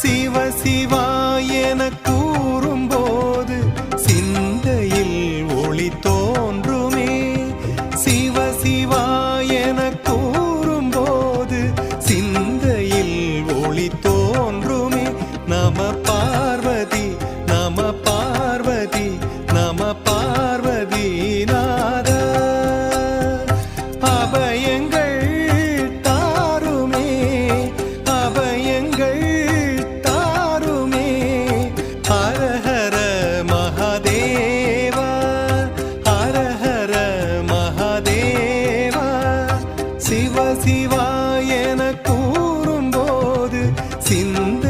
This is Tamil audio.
சிவ சிவா என கூறும்போது சிந்தையில் ஒளி தோன்றுமே. சிவ சிவா என கூறும்போது சிந்தையில் ஒளி தோன்றுமே. நம பார்வதி நம பார்வதி நம பார்வதி நாத அபய சிவ சிவா என கூறும்போது சிந்த